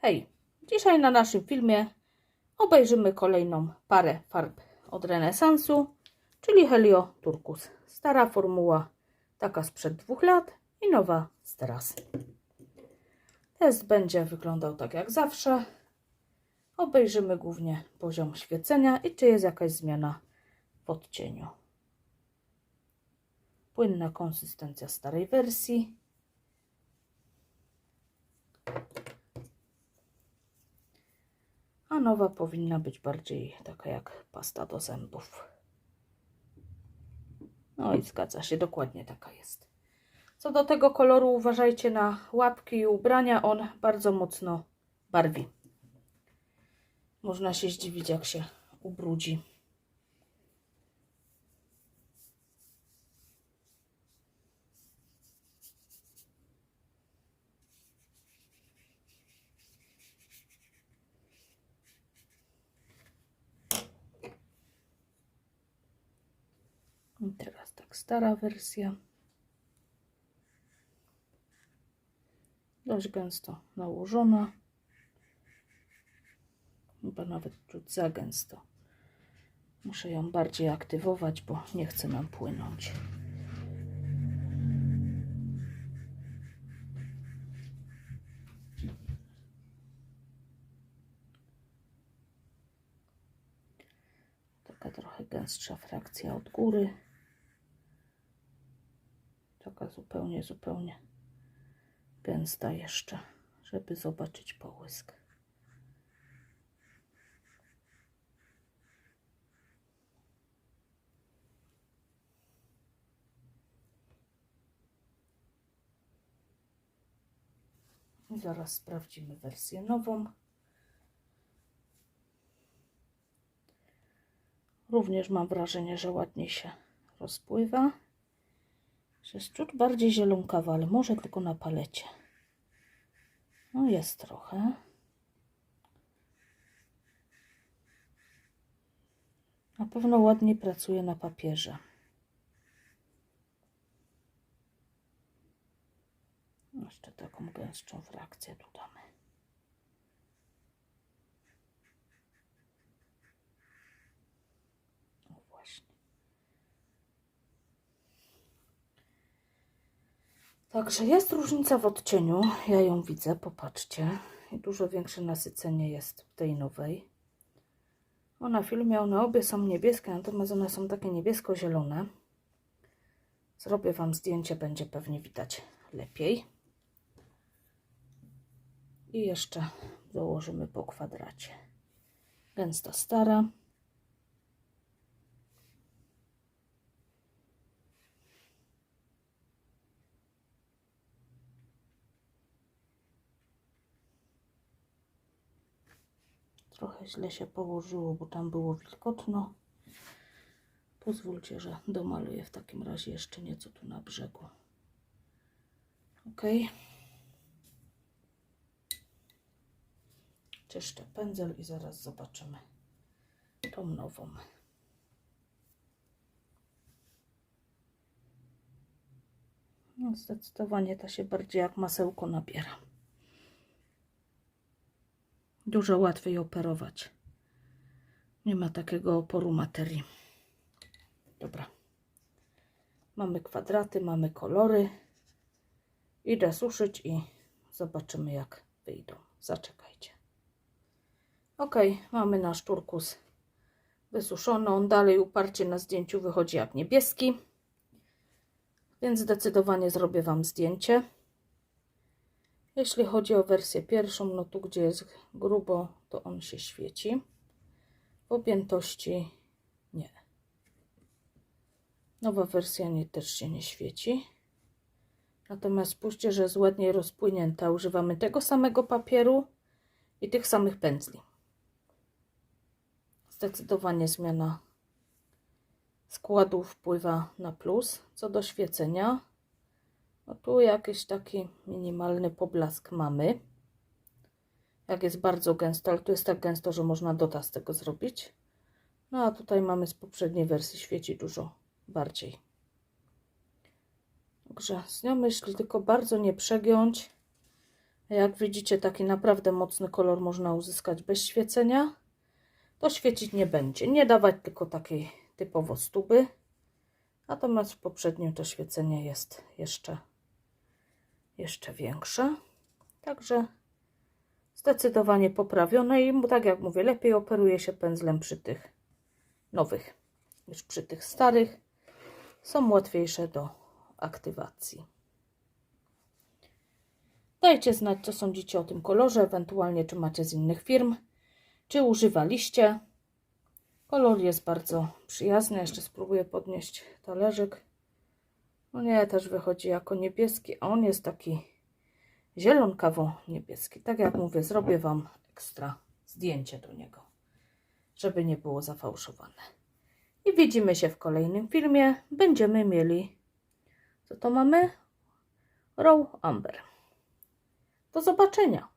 Hej, dzisiaj na naszym filmie obejrzymy kolejną parę farb od renesansu, czyli Helio Turkus. Stara formuła, taka sprzed dwóch lat i nowa z teraz. Test będzie wyglądał tak jak zawsze. Obejrzymy głównie poziom świecenia i czy jest jakaś zmiana w odcieniu. Płynna konsystencja starej wersji. Nowa powinna być bardziej taka jak pasta do zębów. No i zgadza się, dokładnie taka jest. Co do tego koloru, uważajcie na łapki i ubrania. On bardzo mocno barwi. Można się zdziwić, jak się ubrudzi. I teraz tak, stara wersja. Dość gęsto nałożona. Chyba nawet ciut za gęsto. Muszę ją bardziej aktywować, bo nie chce nam płynąć. Taka trochę gęstsza frakcja od góry. Zupełnie, zupełnie gęsta jeszcze, żeby zobaczyć połysk. I zaraz sprawdzimy wersję nową. Również mam wrażenie, że ładnie się rozpływa. Jest ciut bardziej zielonkawa, ale może tylko na palecie. No jest trochę. Na pewno ładniej pracuje na papierze. Jeszcze taką gęstszą frakcję tu damy. No właśnie. Także jest różnica w odcieniu. Ja ją widzę, popatrzcie. Dużo większe nasycenie jest w tej nowej. O, na filmie one obie są niebieskie, natomiast one są takie niebiesko-zielone. Zrobię Wam zdjęcie, będzie pewnie widać lepiej. I jeszcze dołożymy po kwadracie. Gęsta stara. Trochę źle się położyło, bo tam było wilgotno. Pozwólcie, że domaluję w takim razie jeszcze nieco tu na brzegu. Ok. Czyszczę pędzel i zaraz zobaczymy tą nową. No, zdecydowanie ta się bardziej jak masełko nabiera. Dużo łatwiej operować. Nie ma takiego oporu materii. Dobra. Mamy kwadraty, mamy kolory. Idę suszyć i zobaczymy jak wyjdą. Zaczekajcie. Ok, mamy nasz turkus wysuszony. On dalej uparcie na zdjęciu wychodzi jak niebieski. Więc zdecydowanie zrobię Wam zdjęcie. Jeśli chodzi o wersję pierwszą, no tu gdzie jest grubo, to on się świeci. W objętości nie. Nowa wersja nie, też się nie świeci. Natomiast spójrzcie, że jest ładnie rozpłynięta. Używamy tego samego papieru i tych samych pędzli. Zdecydowanie zmiana składu wpływa na plus. Co do świecenia, no tu jakiś taki minimalny poblask mamy. Jak jest bardzo gęsto, ale tu jest tak gęsto, że można dota z tego zrobić. No a tutaj mamy z poprzedniej wersji świeci dużo bardziej. Także z nią myśli tylko bardzo nie przegiąć, Jak widzicie, taki naprawdę mocny kolor można uzyskać bez świecenia. To świecić nie będzie. Nie dawać tylko takiej typowo stuby. Natomiast w poprzednim to świecenie jest jeszcze, jeszcze większe. Także zdecydowanie poprawione i tak jak mówię, lepiej operuje się pędzlem przy tych nowych niż przy tych starych. Są łatwiejsze do aktywacji. Dajcie znać, co sądzicie o tym kolorze, ewentualnie czy macie z innych firm, czy używaliście. Kolor jest bardzo przyjazny. Jeszcze spróbuję podnieść talerzyk. No nie, też wychodzi jako niebieski, a on jest taki zielonkawo-niebieski. Tak jak mówię, zrobię Wam ekstra zdjęcie do niego, żeby nie było zafałszowane. I widzimy się w kolejnym filmie. Będziemy mieli, co to mamy? Raw Amber. Do zobaczenia.